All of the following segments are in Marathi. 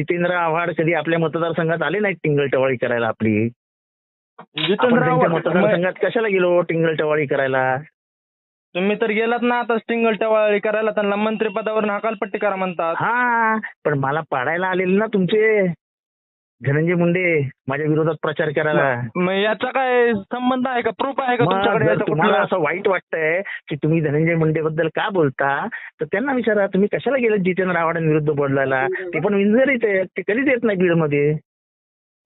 जितेंद्र आव्हाड कधी आपल्या मतदारसंघात आले नाहीत टिंगल टवाळी करायला आपली? जितेंद्र मतदारसंघात कशाला गेलो टिंगल टवाळी करायला? तुम्ही तर गेलात ना आता स्टिंगल टवाळी करायला त्यांना मंत्रिपदावरून हकालपट्टी करा म्हणतात. हा पण मला पाडायला आलेले ना तुमचे. धनंजय मुंडे माझ्या विरोधात प्रचार करायला. मग याचा काय संबंध आहे का? प्रूफ आहे का तुमच्याकडे याचा तुम्हाला कुठला? असं वाईट वाटतंय की तुम्ही धनंजय मुंडे बद्दल का बोलता? तर त्यांना विचारा तुम्ही कशाला गेले जितेंद्र आव्हाडांविरुद्ध बोलायला? ते पण विंजरीत आहेत ते कधीच येत नाही बीडमध्ये.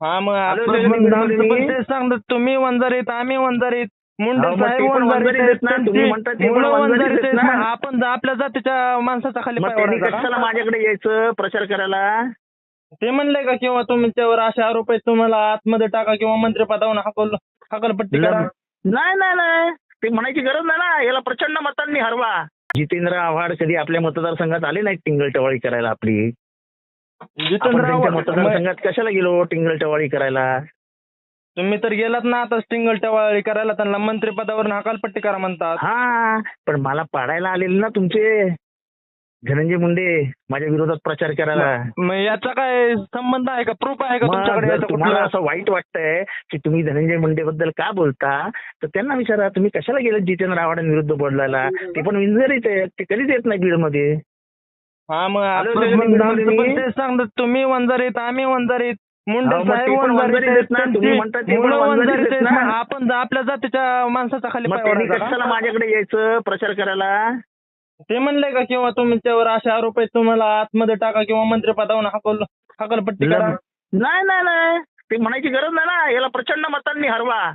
हा मग आपण पण सांगतो तुम्ही? वंजारीत आम्ही वंजारीत. मुंडे अहो, मग साहेब ते पण वंजारीत वंजारीत आहेत. ना, तुम्ही म्हणता ते पण मुलं वंजारीत वंजारीत आहेत आहेत. ना. मग आपण जर आपल्या जातीच्या माणसाचा खाली मग पाय त्यांनी ओढायचा कशाला? माझ्याकडे यायचं प्रचार करायला? ते म्हणले का किंवा तुमच्यावर असे आरोप आहेत तुम्हाला आतमध्ये टाका किंवा मंत्रिपदावरून हकल हकलपट्टी करा. नाही नाही नाही. ते म्हणायची गरज नाही ना. याला प्रचंड मतांनी हरवा. जितेंद्र आव्हाड कधी आपल्या मतदारसंघात आले नाहीत टिंगल टवाळी करायला आपली? जितेंद्र आव्हाड मतदारसंघात कशाला गेलो टिंगल टवाळी करायला? तुम्ही तर गेलात ना आता स्टिंगल टवाळी करायला. त्यांना मंत्रिपदावरून हकालपट्टी करा म्हणतात. हा पण मला पाडायला आलेले ना तुमचे. धनंजय मुंडे माझ्या विरोधात प्रचार करायला मग याचा काय संबंध आहे का प्रूफ आहे का तुमच्याकडे याचा तुम्हाला कुठला? असं वाईट वाटतंय की तुम्ही धनंजय मुंडे बद्दल का बोलता तर त्यांना विचारा तुम्ही कशाला गेले जितेंद्र आव्हाडांविरुद्ध बोलायला ते पण विंजरीत आहेत ते कधीच येत नाही बीडमध्ये हा मग आलो आपण ते मग मी- आमचं पण मी- तेच सांगतो तुम्ही वंजारीत आम्ही वंजारीत मुंडे अहो, मग साहेब ते पण वंजारीत वंजारीत आहेत. आहेत ना, तुम्ही त्यांची म्हणता ते पण मुलं वंजारीत वंजारीत आहेत आहेत. ना. मग आपण जर आपल्या जातीच्या माणसाचा खाली मग पाय त्यांनी ओढायचा कशाला? माझ्याकडे यायचं प्रचार करायला ते म्हणले का किंवा तुमच्यावर असे आरोप आहेत तुम्हाला आतमध्ये टाका किंवा मंत्रिपदावरून हकल हकलपट्टी करा. नाही नाही नाही. ते म्हणायची गरज नाही ना. याला प्रचंड मतांनी हरवा.